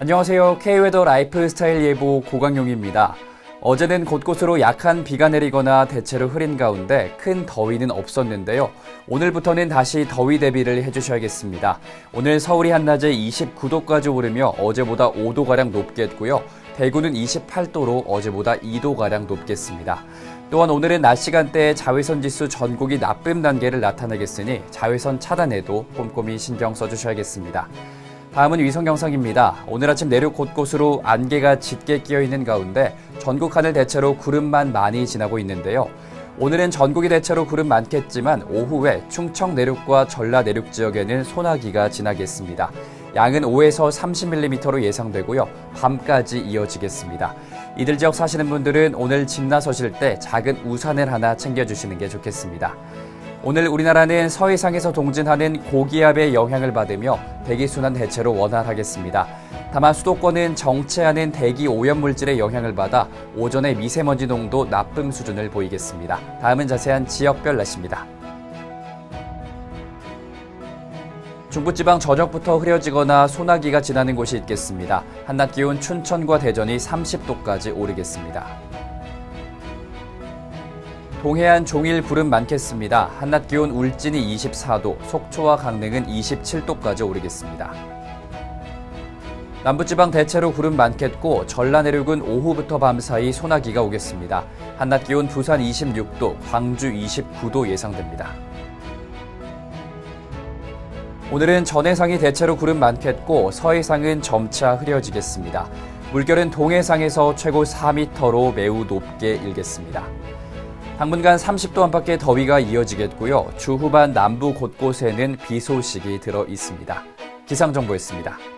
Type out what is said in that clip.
안녕하세요. K웨더 라이프스타일 예보 고강용입니다. 어제는 곳곳으로 약한 비가 내리거나 대체로 흐린 가운데 큰 더위는 없었는데요. 오늘부터는 다시 더위 대비를 해주셔야겠습니다. 오늘 서울이 한낮에 29도까지 오르며 어제보다 5도가량 높겠고요. 대구는 28도로 어제보다 2도가량 높겠습니다. 또한 오늘은 낮 시간대에 자외선 지수 전국이 나쁨 단계를 나타내겠으니 자외선 차단에도 꼼꼼히 신경 써주셔야겠습니다. 다음은 위성 영상입니다. 오늘 아침 내륙 곳곳으로 안개가 짙게 끼어 있는 가운데 전국 하늘 대체로 구름만 많이 지나고 있는데요. 오늘은 전국이 대체로 구름 많겠지만 오후에 충청 내륙과 전라 내륙 지역에는 소나기가 지나겠습니다. 양은 5에서 30mm로 예상되고요. 밤까지 이어지겠습니다. 이들 지역 사시는 분들은 오늘 집 나서실 때 작은 우산을 하나 챙겨주시는 게 좋겠습니다. 오늘 우리나라는 서해상에서 동진하는 고기압의 영향을 받으며 대기순환 대체로 원활하겠습니다. 다만 수도권은 정체하는 대기 오염 물질의 영향을 받아 오전에 미세먼지 농도 나쁨 수준을 보이겠습니다. 다음은 자세한 지역별 날씨입니다. 중부지방 저녁부터 흐려지거나 소나기가 지나는 곳이 있겠습니다. 한낮 기온 춘천과 대전이 30도까지 오르겠습니다. 동해안 종일 구름 많겠습니다. 한낮 기온 울진이 24도, 속초와 강릉은 27도까지 오르겠습니다. 남부지방 대체로 구름 많겠고 전라 내륙은 오후부터 밤 사이 소나기가 오겠습니다. 한낮 기온 부산 26도, 광주 29도 예상됩니다. 오늘은 전해상이 대체로 구름 많겠고 서해상은 점차 흐려지겠습니다. 물결은 동해상에서 최고 4m로 매우 높게 일겠습니다. 당분간 30도 안팎의 더위가 이어지겠고요. 주 후반 남부 곳곳에는 비 소식이 들어 있습니다. 기상정보였습니다.